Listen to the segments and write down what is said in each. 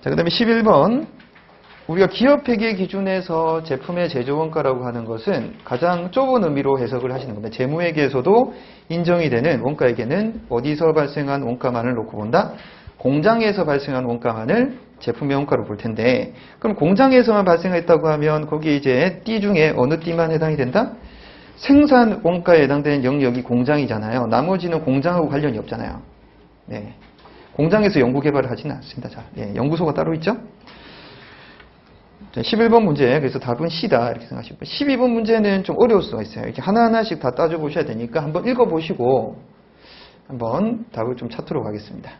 자, 그 다음에 11번. 우리가 기업회계 기준에서 제품의 제조원가라고 하는 것은 가장 좁은 의미로 해석을 하시는 겁니다. 재무회계에서도 인정이 되는 원가에게는 어디서 발생한 원가만을 놓고 본다? 공장에서 발생한 원가만을 제품의 원가로 볼 텐데 그럼 공장에서만 발생했다고 하면 거기에 이제 띠 중에 어느 띠만 해당이 된다? 생산 원가에 해당되는 영역이 공장이잖아요. 나머지는 공장하고 관련이 없잖아요. 네. 공장에서 연구 개발을 하지는 않습니다. 자, 예, 연구소가 따로 있죠? 자, 11번 문제, 그래서 답은 C다. 이렇게 생각하시고. 12번 문제는 좀 어려울 수가 있어요. 이렇게 하나하나씩 다 따져보셔야 되니까 한번 읽어보시고 한번 답을 좀 찾도록 하겠습니다.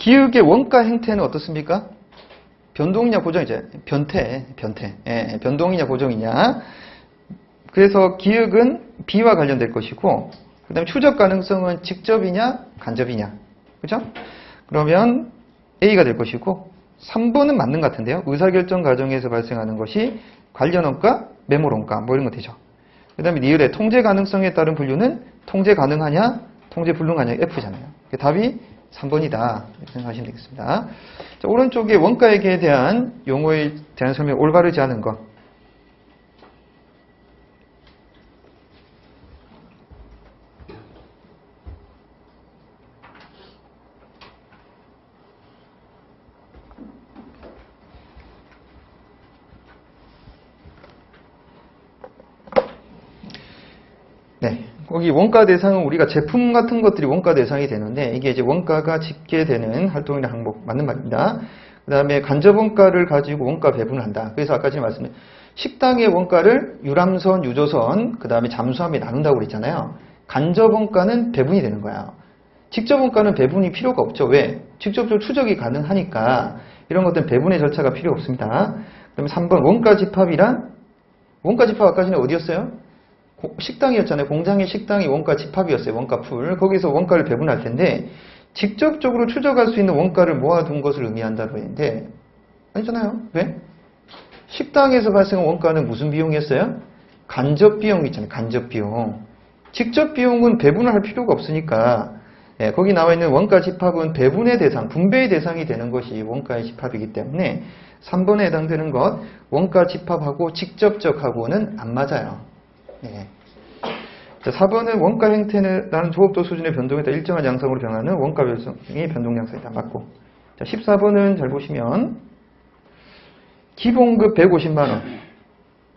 네, 기역의 원가 행태는 어떻습니까? 변동이냐 고정이냐? 변태, 변태. 예, 변동이냐 고정이냐? 그래서 기역은 B와 관련될 것이고, 그 다음에 추적 가능성은 직접이냐, 간접이냐? 그죠? 그러면 A가 될 것이고, 3번은 맞는 것 같은데요. 의사결정 과정에서 발생하는 것이 관련 원가, 메모 원가, 뭐 이런 거 되죠. 그 다음에 니을의 통제 가능성에 따른 분류는 통제 가능하냐, 통제 불능하냐, F잖아요. 답이 3번이다. 이렇게 생각하시면 되겠습니다. 자, 오른쪽에 원가액에 대한 용어에 대한 설명 올바르지 않은 것. 네. 거기 원가 대상은 우리가 제품 같은 것들이 원가 대상이 되는데 이게 이제 원가가 집계되는 활동이나 항목 맞는 말입니다. 그 다음에 간접 원가를 가지고 원가 배분을 한다. 그래서 아까 제가 말씀드린 식당의 원가를 유람선, 유조선, 그 다음에 잠수함에 나눈다고 그랬잖아요. 간접 원가는 배분이 되는 거야. 직접 원가는 배분이 필요가 없죠. 왜? 직접적으로 추적이 가능하니까 이런 것들은 배분의 절차가 필요 없습니다. 그 다음에 3번 원가 집합이란 원가 집합 아까 전에 어디였어요? 식당이었잖아요. 공장의 식당이 원가 집합이었어요. 원가 풀. 거기서 원가를 배분할 텐데 직접적으로 추적할 수 있는 원가를 모아둔 것을 의미한다고 했는데 아니잖아요. 왜? 식당에서 발생한 원가는 무슨 비용이었어요? 간접 비용 있잖아요. 간접 비용. 직접 비용은 배분을 할 필요가 없으니까 예, 거기 나와 있는 원가 집합은 배분의 대상, 분배의 대상이 되는 것이 원가의 집합이기 때문에 3번에 해당되는 것 원가 집합하고 직접적하고는 안 맞아요. 네. 자, 4번은 원가 행태는 나는 조업도 수준의 변동에 따라 일정한 양상으로 변하는 원가 변성의 변동 양상이다. 맞고. 자, 14번은 잘 보시면 기본급 150만원.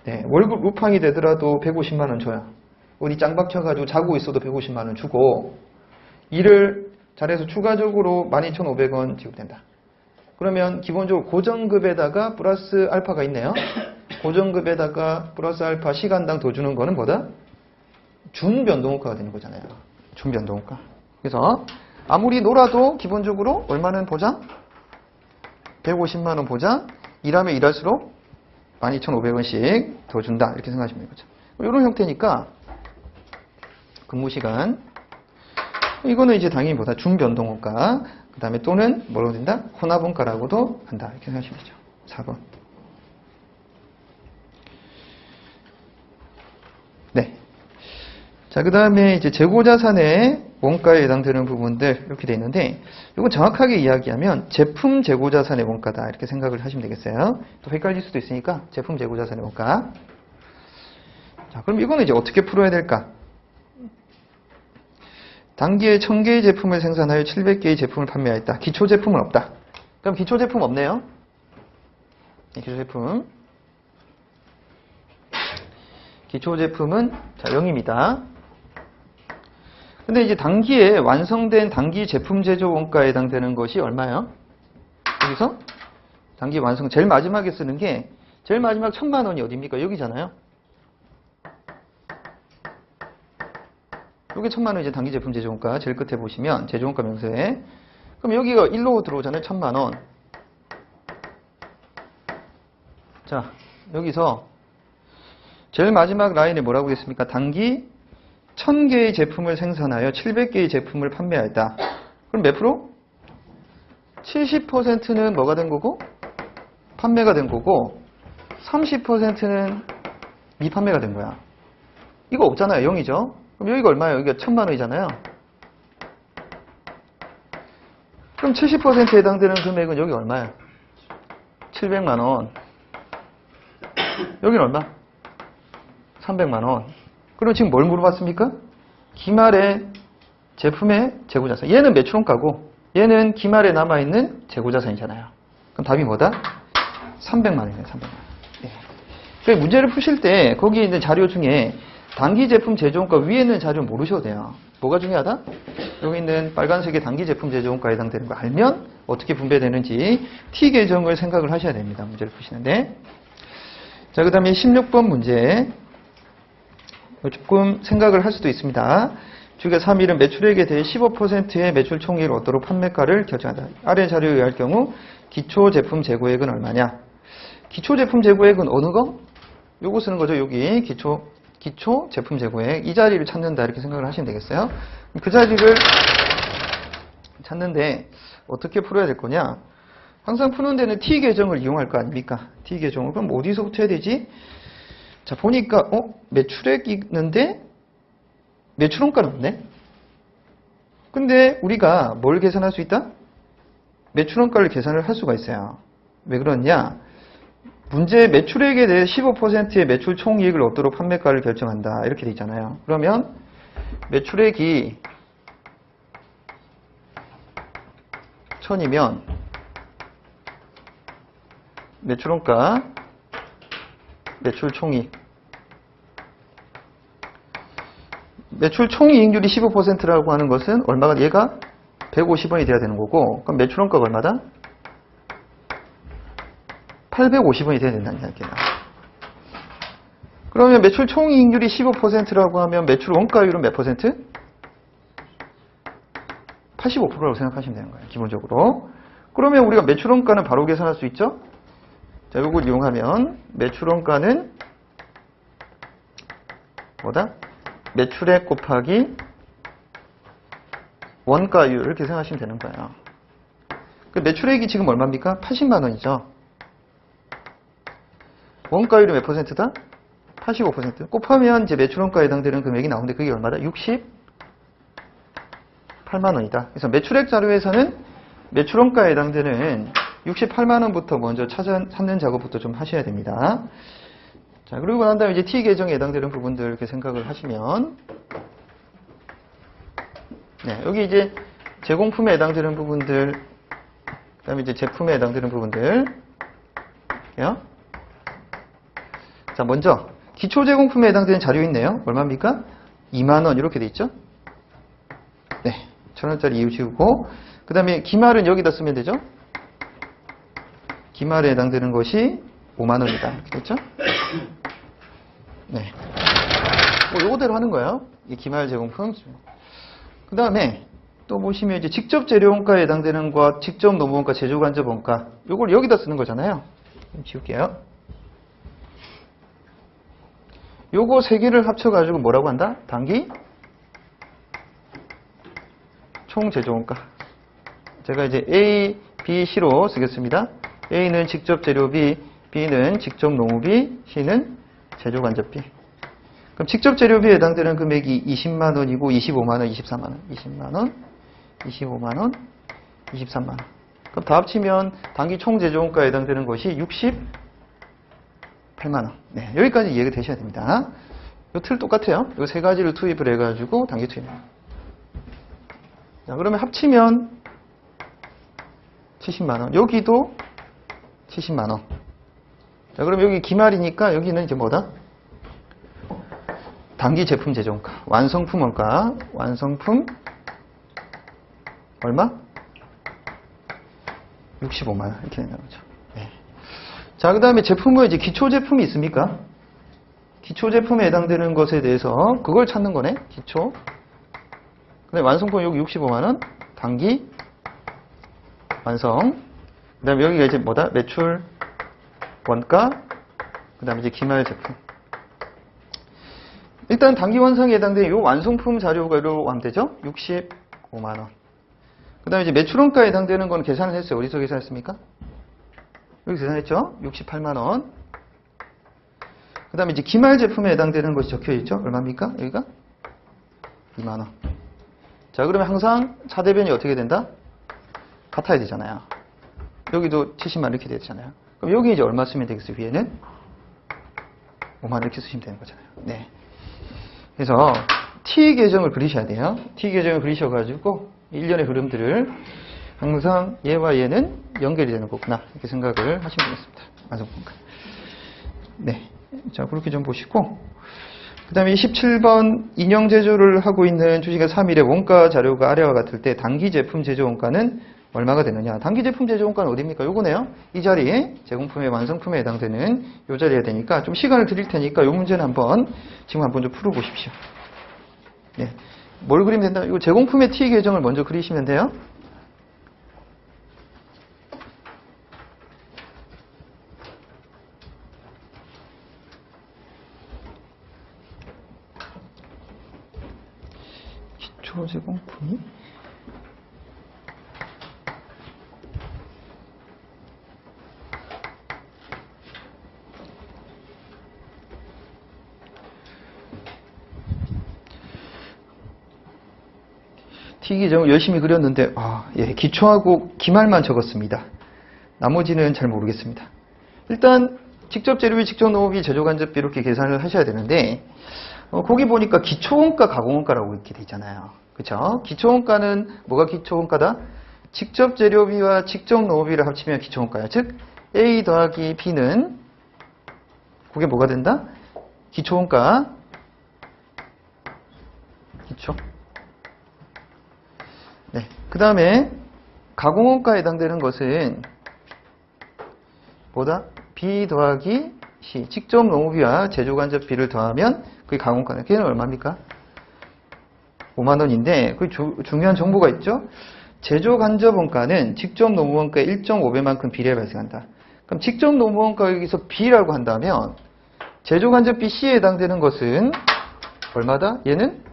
네, 월급 루팡이 되더라도 150만원 줘야. 어디 짱 박혀가지고 자고 있어도 150만원 주고 일을 잘해서 추가적으로 12,500원 지급된다. 그러면 기본적으로 고정급에다가 플러스 알파가 있네요. 고정급에다가 플러스 알파 시간당 더 주는 거는 뭐다? 준변동호가가 되는 거잖아요. 준변동호가. 그래서 아무리 놀아도 기본적으로 얼마는 보장? 150만 원 보장. 일하면 일할수록 12,500원씩 더 준다. 이렇게 생각하시면 되죠. 이런 형태니까 근무 시간 이거는 이제 당연히 보다 준변동호가 그 다음에 또는 뭐라고 된다? 혼합원가라고도 한다. 이렇게 생각하시면 되죠. 4번. 네. 자, 그 다음에 이제 재고자산의 원가에 해당되는 부분들 이렇게 돼 있는데 이건 정확하게 이야기하면 제품 재고자산의 원가다 이렇게 생각을 하시면 되겠어요. 또 헷갈릴 수도 있으니까 제품 재고자산의 원가. 자, 그럼 이거는 이제 어떻게 풀어야 될까? 단기에 1000개의 제품을 생산하여 700개의 제품을 판매하였다. 기초 제품은 없다. 그럼 기초 제품 없네요. 네, 기초 제품. 기초 제품은 자 0입니다. 근데 이제 단기에 완성된 단기 제품 제조 원가에 해당되는 것이 얼마예요? 여기서 단기 완성 제일 마지막에 쓰는 게 제일 마지막 천만 원이 어디입니까? 여기잖아요. 여기 천만 원 이제 단기 제품 제조 원가 제일 끝에 보시면 제조 원가 명세에 그럼 여기가 1로 들어오잖아요. 천만 원. 자, 여기서 제일 마지막 라인에 뭐라고 했습니까? 단기 1000개의 제품을 생산하여 700개의 제품을 판매하였다. 그럼 몇 프로? 70%는 뭐가 된 거고? 판매가 된 거고 30%는 미판매가 된 거야. 이거 없잖아요. 0이죠? 그럼 여기가 얼마예요? 여기가 1000만 원이잖아요. 그럼 70%에 해당되는 금액은 여기 얼마예요? 700만 원. 여기는 얼마? 300만 원. 그럼 지금 뭘 물어봤습니까? 기말의 제품의 재고자산. 얘는 매출원가고 얘는 기말에 남아있는 재고자산이잖아요. 그럼 답이 뭐다? 300만 원이네요. 300만 원. 예. 그러니까 문제를 푸실 때 거기 있는 자료 중에 단기 제품 제조원가 위에 있는 자료 모르셔도 돼요. 뭐가 중요하다? 여기 있는 빨간색의 단기 제품 제조원가에 해당되는 거 알면 어떻게 분배되는지 T 계정을 생각을 하셔야 됩니다. 문제를 푸시는데. 자, 그 다음에 16번 문제. 조금 생각을 할 수도 있습니다. 주가 3일은 매출액에 대해 15%의 매출 총액을 얻도록 판매가를 결정한다. 아래 자료에 의할 경우 기초 제품 재고액은 얼마냐? 기초 제품 재고액은 어느 거? 요거 쓰는 거죠. 여기 기초 기초 제품 재고액 이 자리를 찾는다 이렇게 생각을 하시면 되겠어요. 그 자리를 찾는데 어떻게 풀어야 될 거냐? 항상 푸는 데는 T 계정을 이용할 거 아닙니까? T 계정을 그럼 어디서부터 해야 되지? 자 보니까 어 매출액이 있는데 매출원가는 없네. 근데 우리가 뭘 계산할 수 있다? 매출원가를 계산을 할 수가 있어요. 왜 그러냐? 문제 매출액에 대해 15%의 매출 총이익을 얻도록 판매가를 결정한다. 이렇게 돼 있잖아요. 그러면 매출액이 1000이면 매출원가 매출 총이익 매출 총이익률이 15%라고 하는 것은 얼마가 얘가 150원이 돼야 되는 거고 그럼 매출원가가 얼마다? 850원이 돼야 된다는 이야기야. 그러면 매출 총이익률이 15%라고 하면 매출 원가율은 몇 퍼센트? 85%라고 생각하시면 되는 거예요. 기본적으로. 그러면 우리가 매출 원가는 바로 계산할 수 있죠? 자, 이걸 이용하면 매출 원가는 뭐다? 매출액 곱하기 원가율을 계산하시면 되는 거예요. 그 매출액이 지금 얼마입니까? 80만 원이죠. 원가율이 몇 퍼센트다? 85%. 곱하면 이제 매출원가에 해당되는 금액이 나오는데 그게 얼마다? 68만 원이다. 그래서 매출액 자료에서는 매출원가에 해당되는 68만 원부터 먼저 찾아, 찾는 작업부터 좀 하셔야 됩니다. 자, 그리고 난 다음에 이제 T 계정에 해당되는 부분들 이렇게 생각을 하시면 네, 여기 이제 제공품에 해당되는 부분들 그 다음에 이제 제품에 해당되는 부분들 요 자, 먼저 기초 제공품에 해당되는 자료 있네요. 얼마입니까? 2만 원 이렇게 돼 있죠? 네, 천 원짜리 이유 지우고 그 다음에 기말은 여기다 쓰면 되죠? 기말에 해당되는 것이 5만 원이다. 됐죠? 네. 뭐 요거대로 하는 거예요. 이 기말 제공품. 그 다음에 또 보시면 이제 직접 재료원가에 해당되는 것, 직접 노무원가, 제조간접원가 요걸 여기다 쓰는 거잖아요. 좀 지울게요. 요거 세 개를 합쳐가지고 뭐라고 한다? 단기 총 제조원가. 제가 이제 A, B, C로 쓰겠습니다. A는 직접 재료비, B는 직접 농우비, C는 제조간접비. 그럼 직접 재료비에 해당되는 금액이 20만 원이고 25만 원, 23만 원, 20만 원, 25만 원, 23만 원. 그럼 다 합치면 단기 총 제조원가에 해당되는 것이 68만 원. 네, 여기까지 이해가 되셔야 됩니다. 이 틀 똑같아요. 이 세 가지를 투입을 해가지고 단기 투입. 자, 그러면 합치면 70만 원. 여기도 70만 원. 자, 그럼 여기 기말이니까 여기는 이제 뭐다? 단기 제품 제조원가, 완성품 원가, 완성품 얼마? 65만 원 이렇게 되는 거죠. 네. 자, 그 다음에 제품은 이제 기초 제품이 있습니까? 기초 제품에 해당되는 것에 대해서 그걸 찾는 거네. 기초. 근데 완성품 여기 65만 원, 단기 완성. 그다음에 여기가 이제 뭐다? 매출 원가 그 다음에 이제 기말 제품. 일단 단기 완성에 해당되는 이 완성품 자료가 이로 하면 되죠? 65만원. 그 다음에 이제 매출원가에 해당되는 건 계산을 했어요. 어디서 계산했습니까? 여기 계산했죠? 68만원. 그 다음에 이제 기말 제품에 해당되는 것이 적혀 있죠? 얼마입니까? 여기가? 2만원. 자, 그러면 항상 차대변이 어떻게 된다? 같아야 되잖아요. 여기도 70만 이렇게 되잖아요. 그럼 여기 이제 얼마 쓰면 되겠어요? 위에는? 5만 이렇게 쓰시면 되는 거잖아요. 네. 그래서 T 계정을 그리셔야 돼요. T 계정을 그리셔가지고 일련의 흐름들을 항상 얘와 얘는 연결이 되는 거구나 이렇게 생각을 하시면 되겠습니다. 완성분과. 네. 자 그렇게 좀 보시고 그 다음에 27번 인형 제조를 하고 있는 주식의 3일의 원가 자료가 아래와 같을 때 단기 제품 제조 원가는 얼마가 되느냐. 단기 제품 제조 원가는 어디입니까? 요거네요. 이 자리에 제공품의 완성품에 해당되는 요 자리에 되니까 좀 시간을 드릴 테니까 요 문제는 한번 지금 한번 좀 풀어보십시오. 네. 뭘 그리면 된다? 이거 제공품의 T 계정을 먼저 그리시면 돼요. 기초 제공품이 T 기정을 열심히 그렸는데 아, 예, 기초하고 기말만 적었습니다. 나머지는 잘 모르겠습니다. 일단 직접 재료비, 직접 농업비, 제조 간접비 이렇게 계산을 하셔야 되는데 어, 거기 보니까 기초원가, 가공원가라고 이렇게 돼 있잖아요. 그렇죠? 기초원가는 뭐가 기초원가다? 직접 재료비와 직접 농업비를 합치면 기초원가야. 즉 A 더하기 B는 그게 뭐가 된다? 기초원가 기초 네. 그 다음에 가공원가에 해당되는 것은 뭐다? B 더하기 C. 직접 농업비와 제조간접비를 더하면 그게 가공원가는 걔는 얼마입니까? 5만원인데 그 중요한 정보가 있죠? 제조간접원가는 직접 농업원가의 1.5배만큼 비례 발생한다. 그럼 직접 농업원가 여기서 B라고 한다면 제조간접비 C에 해당되는 것은 얼마다? 얘는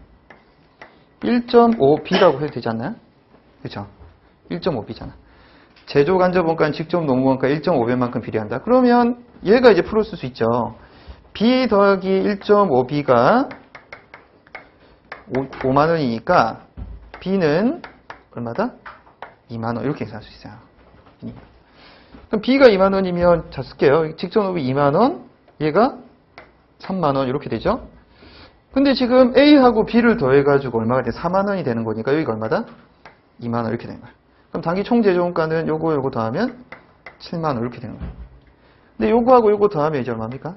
1.5B라고 해도 되지 않나요? 그렇죠? 1.5B잖아. 제조 간접 원가는 직접 농무 원가 1.5배만큼 비례한다. 그러면 얘가 이제 풀었을 수 있죠. B 더하기 1.5B가 5만 원이니까 B는 얼마다? 2만 원 이렇게 계산할 수 있어요. 그럼 B가 2만 원이면 자 쓸게요. 직접 농업이 2만 원, 얘가 3만 원 이렇게 되죠. 근데 지금 A하고 B를 더해가지고 얼마가 돼? 4만 원이 되는 거니까 여기가 얼마다? 2만 원 이렇게 되는 거예요. 그럼 단기 총 제조원가는 요거 요거 더하면 7만 원 이렇게 되는 거예요. 근데 요거하고 요거 더하면 이제 얼마입니까?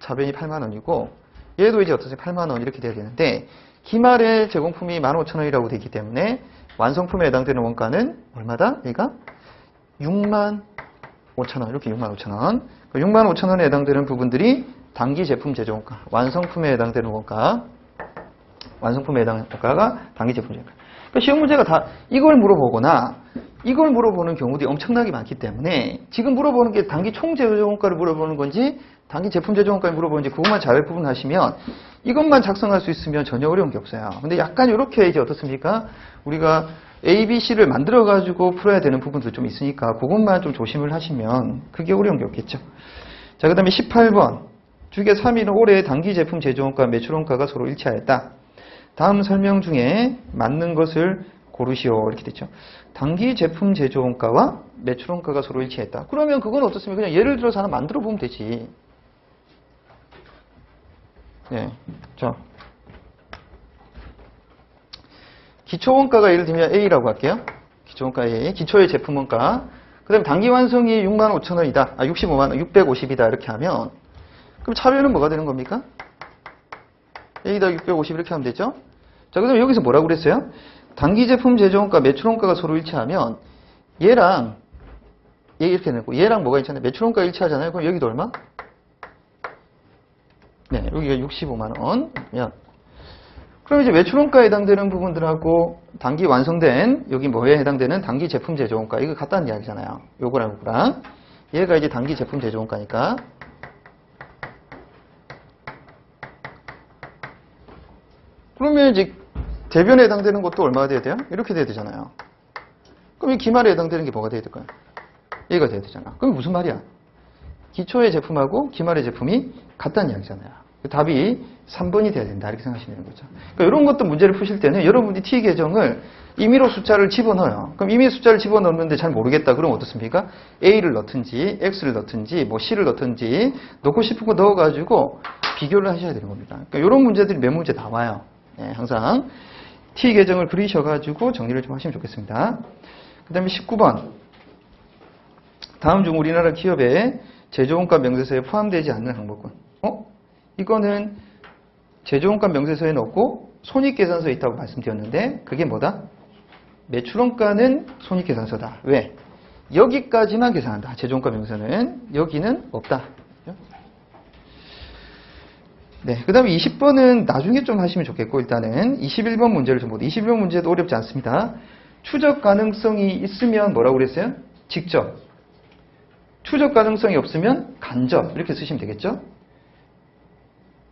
자변이 8만 원이고 얘도 이제 어떠세요? 8만 원 이렇게 돼야 되는데 기말의 제공품이 15,000원이라고 되기 때문에 완성품에 해당되는 원가는 얼마다? 얘가 6만 5천 원 이렇게 6만 5천 원 6만 5천 원에 해당되는 부분들이 단기 제품 제조원가 완성품에 해당되는 원가 완성품에 해당하는 원가가 단기 제품 제조원가 그러니까 시험 문제가 다 이걸 물어보거나 이걸 물어보는 경우들이 엄청나게 많기 때문에 지금 물어보는 게 단기 총 제조원가를 물어보는 건지 단기 제품 제조원가를 물어보는지 그것만 잘 구분하시면 이것만 작성할 수 있으면 전혀 어려운 게 없어요. 근데 약간 이렇게 이제 어떻습니까? 우리가 A, B, C를 만들어 가지고 풀어야 되는 부분도 좀 있으니까 그것만 좀 조심을 하시면 그게 어려운 게 없겠죠. 자, 그 다음에 18번. 주계 3위는 올해 단기 제품 제조원가 매출원가가 서로 일치하였다. 다음 설명 중에 맞는 것을 고르시오 이렇게 됐죠. 단기 제품 제조 원가와 매출 원가가 서로 일치했다. 그러면 그건 어떻습니까? 그냥 예를 들어서 하나 만들어 보면 되지. 네, 자 기초 원가가 예를 들면 A라고 할게요. 기초 원가 A, 기초의 제품 원가. 그 다음에 단기 완성이 6만 5천 원이다. 아, 65만 원, 650이다. 이렇게 하면 그럼 차별은 뭐가 되는 겁니까? A다 650 이렇게 하면 되죠? 자, 그다음 여기서 뭐라고 그랬어요? 단기 제품 제조원가, 매출원가가 서로 일치하면 얘랑 얘 이렇게 내고 얘랑 뭐가 있잖아요. 매출원가 일치하잖아요. 그럼 여기도 얼마? 네, 여기가 65만 원. 면 그럼 이제 매출원가에 해당되는 부분들하고 단기 완성된 여기 뭐에 해당되는 단기 제품 제조원가 이거 같다는 이야기잖아요. 요거랑 요거랑 얘가 이제 단기 제품 제조원가니까 그러면 이제 대변에 해당되는 것도 얼마가 돼야 돼요? 이렇게 돼야 되잖아요. 그럼 이 기말에 해당되는 게 뭐가 돼야 될까요? 얘가 돼야 되잖아. 그럼 무슨 말이야? 기초의 제품하고 기말의 제품이 같다는 이야기잖아요. 그 답이 3번이 돼야 된다. 이렇게 생각하시면 되는 거죠. 그러니까 이런 것도 문제를 푸실 때는 여러분이 T 계정을 임의로 숫자를 집어넣어요. 그럼 임의 숫자를 집어넣는데 잘 모르겠다. 그럼 어떻습니까? A를 넣든지, X를 넣든지, 뭐 C를 넣든지, 넣고 싶은 거 넣어가지고 비교를 하셔야 되는 겁니다. 그러니까 이런 문제들이 몇 문제 나와요. 네, 항상 T 계정을 그리셔가지고 정리를 좀 하시면 좋겠습니다. 그 다음에 19번. 다음 중 우리나라 기업의 제조원가 명세서에 포함되지 않는 항목은? 어? 이거는 제조원가 명세서에 넣고 손익계산서에 있다고 말씀드렸는데 그게 뭐다? 매출원가는 손익계산서다. 왜? 여기까지만 계산한다. 제조원가 명세서는 여기는 없다. 네, 그 다음에 20번은 나중에 좀 하시면 좋겠고 일단은 21번 문제를 좀 보도 21번 문제도 어렵지 않습니다. 추적 가능성이 있으면 뭐라고 그랬어요? 직접. 추적 가능성이 없으면 간접 이렇게 쓰시면 되겠죠?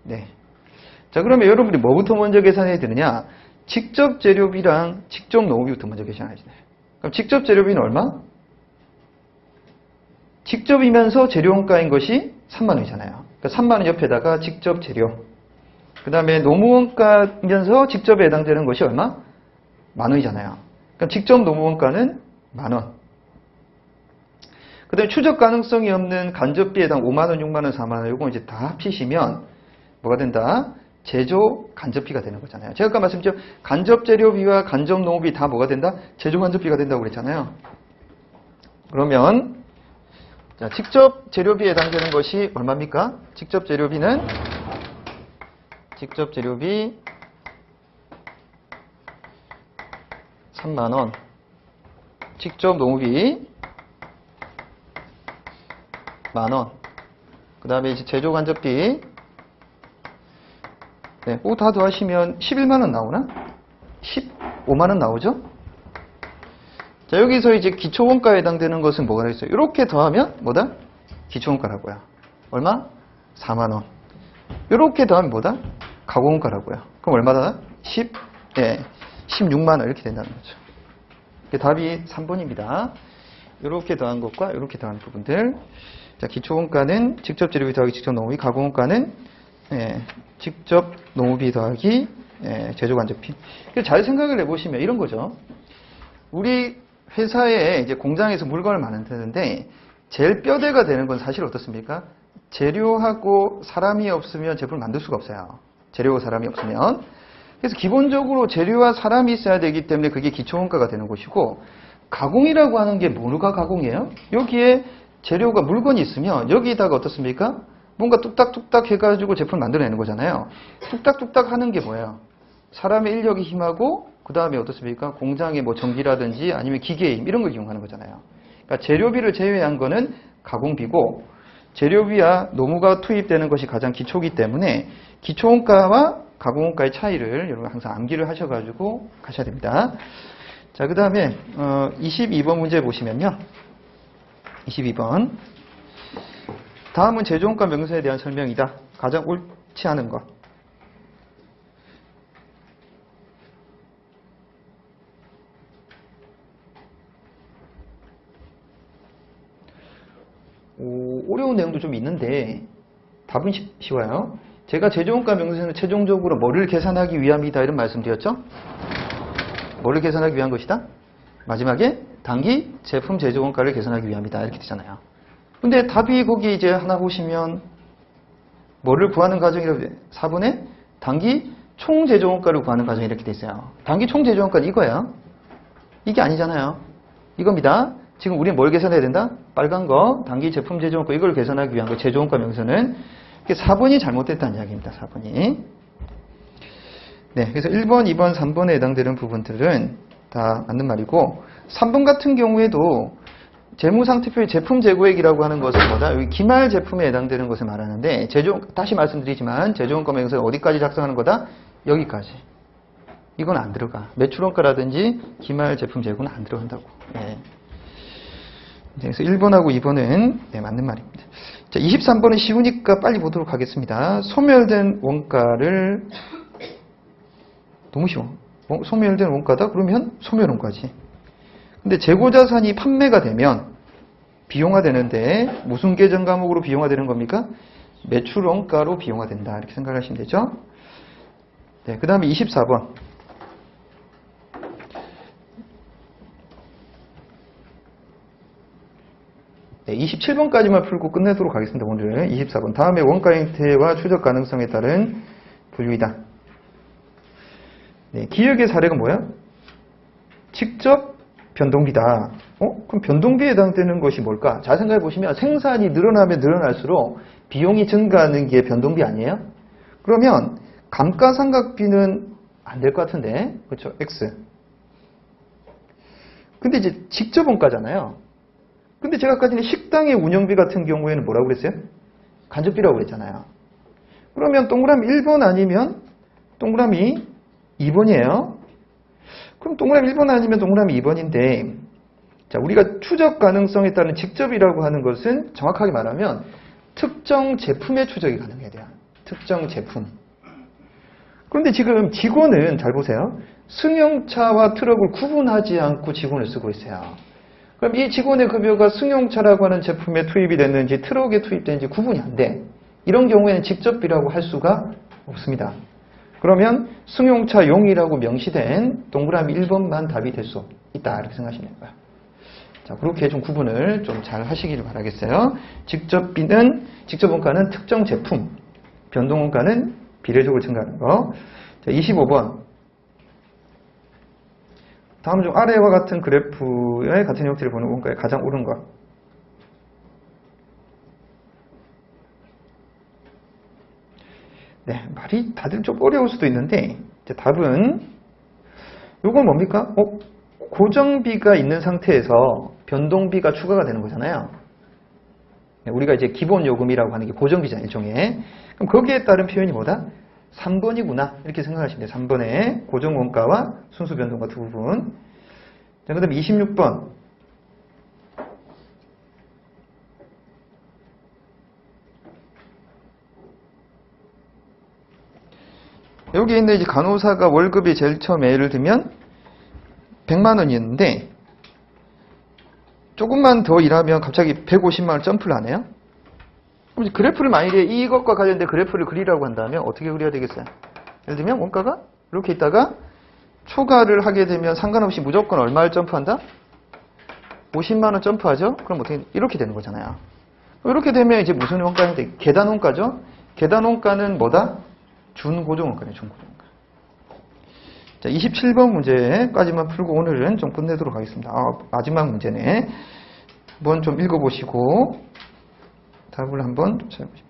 네. 자 그러면 여러분이 뭐부터 먼저 계산해야 되느냐? 직접 재료비랑 직접 노무비부터 먼저 계산해야 되나요? 그럼 직접 재료비는 얼마? 직접이면서 재료원가인 것이 3만 원이잖아요. 그러니까 3만 원 옆에다가 직접 재료. 그 다음에 노무원가면서 직접에 해당되는 것이 얼마? 만 원이잖아요. 그럼 직접 노무원가는 만 원. 그 다음에 추적 가능성이 없는 간접비에 해당 5만원, 6만원, 4만원 이거 이제 다 합치시면 뭐가 된다? 제조 간접비가 되는 거잖아요. 제가 아까 말씀드렸죠. 간접 재료비와 간접 농업비 다 뭐가 된다? 제조 간접비가 된다고 그랬잖아요. 그러면 자, 직접 재료비에 해당되는 것이 얼마입니까? 직접 재료비는 직접 재료비 3만원 직접 농업비 만원. 그 다음에 이제 제조 간접비. 네, 다 더하시면 11만원 나오나? 15만원 나오죠? 자, 여기서 이제 기초원가에 해당되는 것은 뭐가 있어요? 이렇게 더하면 뭐다? 기초원가라고요. 얼마? 4만원. 이렇게 더하면 뭐다? 가공원가라고요. 그럼 얼마다? 10, 예, 16만원 이렇게 된다는 거죠. 답이 3번입니다. 이렇게 더한 것과 이렇게 더한 부분들. 자, 기초원가는 직접 재료비 더하기 직접 농업비, 가공원가는 예, 직접 농업비 더하기 예, 제조간접비. 잘 생각을 해보시면 이런 거죠. 우리 회사에 이제 공장에서 물건을 만드는데 제일 뼈대가 되는 건 사실 어떻습니까? 재료하고 사람이 없으면 제품을 만들 수가 없어요. 재료와 사람이 없으면. 그래서 기본적으로 재료와 사람이 있어야 되기 때문에 그게 기초원가가 되는 것이고 가공이라고 하는 게 뭐가 가공이에요? 여기에 재료가 물건이 있으면 여기다가 어떻습니까? 뭔가 뚝딱뚝딱 해가지고 제품을 만들어내는 거잖아요. 뚝딱뚝딱 하는 게 뭐예요? 사람의 인력의 힘하고 그 다음에 어떻습니까? 공장의 뭐 전기라든지 아니면 기계의 힘 이런 걸 이용하는 거잖아요. 그러니까 재료비를 제외한 거는 가공비고 재료비와 노무가 투입되는 것이 가장 기초기 때문에 기초원가와 가공원가의 차이를 여러분 항상 암기를 하셔가지고 가셔야 됩니다. 자, 그 다음에 어, 22번 문제 보시면요. 22번. 다음은 제조원가 명세에 대한 설명이다. 가장 옳지 않은 것. 오, 어려운 내용도 좀 있는데 답은 쉬, 쉬워요. 제가 제조원가 명세는 최종적으로 뭐를 계산하기 위함이다 이런 말씀드렸죠? 뭐를 계산하기 위한 것이다? 마지막에 단기 제품 제조원가를 계산하기 위함이다 이렇게 되잖아요. 근데 답이 거기 이제 하나 보시면 뭐를 구하는 과정이라고 돼? 4번에 단기 총 제조원가를 구하는 과정이 이렇게 돼 있어요. 단기 총 제조원가는 이거예요. 이게 아니잖아요. 이겁니다. 지금 우리는 뭘 계산해야 된다? 빨간 거, 단기 제품 제조원가 이걸 계산하기 위한 거 제조원가 명세는 4번이 잘못됐다는 이야기입니다. 4번이. 네, 그래서 1번, 2번, 3번에 해당되는 부분들은 다 맞는 말이고 3번 같은 경우에도 재무상태표의 제품 재고액이라고 하는 것은 뭐다? 여기 기말 제품에 해당되는 것을 말하는데 제조 다시 말씀드리지만 제조원가 명세는 어디까지 작성하는 거다? 여기까지. 이건 안 들어가. 매출원가라든지 기말 제품 재고는 안 들어간다고. 네. 그래서 1번하고 2번은 네, 맞는 말입니다. 자, 23번은 쉬우니까 빨리 보도록 하겠습니다. 소멸된 원가를 너무 쉬워. 어, 소멸된 원가다? 그러면 소멸 원가지. 근데 재고자산이 판매가 되면 비용화되는데 무슨 계정 과목으로 비용화되는 겁니까? 매출 원가로 비용화된다. 이렇게 생각하시면 되죠. 네, 그 다음에 24번. 네, 27번까지만 풀고 끝내도록 하겠습니다. 오늘 24번. 다음에 원가 형태와 추적 가능성에 따른 분류이다. 네, 기억의 사례가 뭐야? 직접 변동비다. 어? 그럼 변동비에 해당되는 것이 뭘까? 잘 생각해 보시면 생산이 늘어나면 늘어날수록 비용이 증가하는 게 변동비 아니에요? 그러면 감가상각비는 안 될 것 같은데. 그렇죠? X. 근데 이제 직접 원가잖아요. 근데 제가 아까 전에 식당의 운영비 같은 경우에는 뭐라고 그랬어요? 간접비라고 그랬잖아요. 그러면 동그라미 1번 아니면 동그라미 2번이에요. 그럼 동그라미 1번 아니면 동그라미 2번인데 자, 우리가 추적 가능성에 따른 직접이라고 하는 것은 정확하게 말하면 특정 제품의 추적이 가능해야 돼요. 특정 제품. 그런데 지금 직원은 잘 보세요. 승용차와 트럭을 구분하지 않고 직원을 쓰고 있어요. 그럼 이 직원의 급여가 승용차라고 하는 제품에 투입이 됐는지 트럭에 투입됐는지 구분이 안 돼. 이런 경우에는 직접비라고 할 수가 없습니다. 그러면 승용차 용이라고 명시된 동그라미 1번만 답이 될 수 있다. 이렇게 생각하시면 됩니다. 자, 그렇게 좀 구분을 좀 잘 하시기를 바라겠어요. 직접비는, 직접원가는 특정 제품, 변동원가는 비례적으로 증가하는 거. 자, 25번. 다음 중 아래와 같은 그래프의 같은 형태를 보는 원가의 가장 것. 네, 말이 다들 좀 어려울 수도 있는데 이제 답은 이건 뭡니까? 어, 고정비가 있는 상태에서 변동비가 추가가 되는 거잖아요. 네, 우리가 이제 기본 요금이라고 하는 게 고정비잖아요, 일종의. 그럼 거기에 따른 표현이 뭐다? 3번이구나. 이렇게 생각하시면 돼요. 3번의 고정원가와 순수 변동가 두 부분. 자, 그 다음에 26번. 여기 있는 이제 간호사가 월급이 제일 처음에 예를 들면 100만 원이었는데 조금만 더 일하면 갑자기 150만 원 점프를 하네요. 그럼 그래프를 만약에 이것과 관련된 그래프를 그리라고 한다면 어떻게 그려야 되겠어요? 예를 들면 원가가 이렇게 있다가 초과를 하게 되면 상관없이 무조건 얼마를 점프한다? 50만 원 점프하죠? 그럼 어떻게 이렇게 되는 거잖아요. 이렇게 되면 이제 무슨 원가인데 계단 원가죠? 계단 원가는 뭐다? 준고정 원가네, 준고정 원가. 자, 27번 문제까지만 풀고 오늘은 좀 끝내도록 하겠습니다. 아, 마지막 문제네. 한번 좀 읽어보시고 답을 한번 좀 찾아보시죠.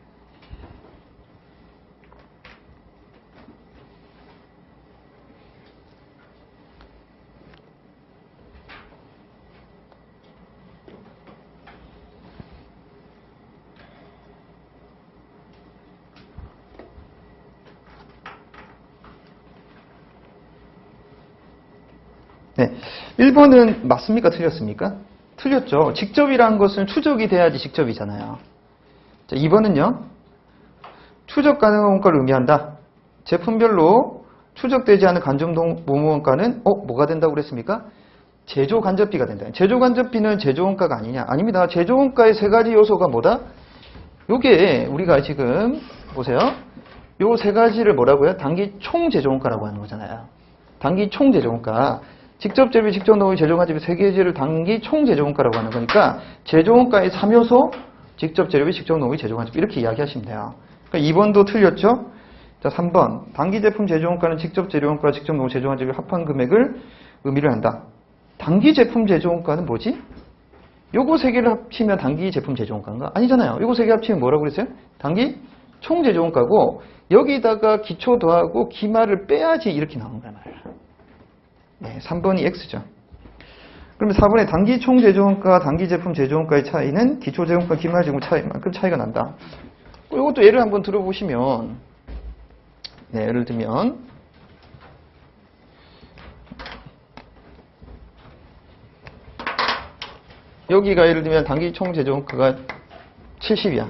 네. 1번은 맞습니까? 틀렸습니까? 틀렸죠. 직접이라는 것은 추적이 돼야지 직접이잖아요. 자, 2번은요. 추적 가능한 원가를 의미한다. 제품별로 추적되지 않은 간접동 모모 원가는 어, 뭐가 된다고 그랬습니까? 제조 간접비가 된다. 제조 간접비는 제조 원가가 아니냐? 아닙니다. 제조 원가의 세 가지 요소가 뭐다? 요게 우리가 지금 보세요. 요 세 가지를 뭐라고요? 단기 총 제조 원가라고 하는 거잖아요. 단기 총 제조 원가. 직접 재비, 직접 노무, 제조 간접비 세 개지를 단기 총 제조 원가라고 하는 거니까 제조 원가의 3요소 직접 재료비, 직접 노무, 제조 간접비 이렇게 이야기하시면 돼요. 그러니까 2번도 틀렸죠? 자, 3번. 단기 제품 제조 원가는 직접 재료 원가와 직접 제조 간접비 합한 금액을 의미를 한다. 단기 제품 제조 원가는 뭐지? 요거 세 개를 합치면 단기 제품 제조 원가인가? 아니잖아요. 요거 세 개 합치면 뭐라고 그랬어요? 단기 총 제조 원가고 여기다가 기초 더하고 기말을 빼야지 이렇게 나온 거야 말이야. 네, 3번이 X죠. 그러면 4번의 단기 총 제조원가, 단기 제품 제조원가의 차이는 기초 제조원가, 기말 제조원 차이만큼 차이가 난다. 이것도 예를 한번 들어보시면, 네, 예를 들면, 여기가 예를 들면 단기 총 제조원가가 70이야.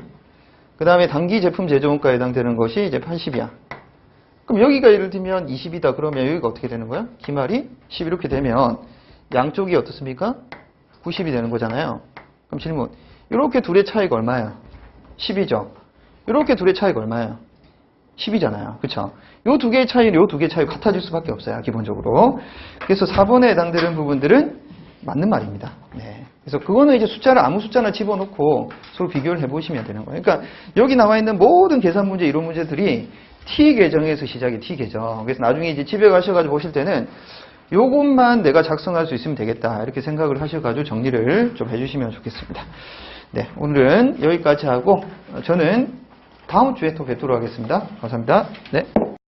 그 다음에 단기 제품 제조원가에 해당되는 것이 이제 80이야. 그럼 여기가 예를 들면 20이다 그러면 여기가 어떻게 되는 거야? 기말이 10 이렇게 되면 양쪽이 어떻습니까? 90이 되는 거잖아요. 그럼 질문. 이렇게 둘의 차이가 얼마야? 10이죠. 이렇게 둘의 차이가 얼마야? 10이잖아요. 그쵸? 요 두 개의 차이는 요 두 개의 차이가 같아질 수밖에 없어요. 기본적으로. 그래서 4번에 해당되는 부분들은 맞는 말입니다. 네. 그래서 그거는 이제 숫자를 아무 숫자나 집어넣고 서로 비교를 해보시면 되는 거예요. 그러니까 여기 나와 있는 모든 계산 문제, 이런 문제들이 T 계정에서 시작이 T 계정. 그래서 나중에 이제 집에 가셔가지고 보실 때는 요것만 내가 작성할 수 있으면 되겠다. 이렇게 생각을 하셔가지고 정리를 좀 해주시면 좋겠습니다. 네. 오늘은 여기까지 하고 저는 다음 주에 또 뵙도록 하겠습니다. 감사합니다. 네.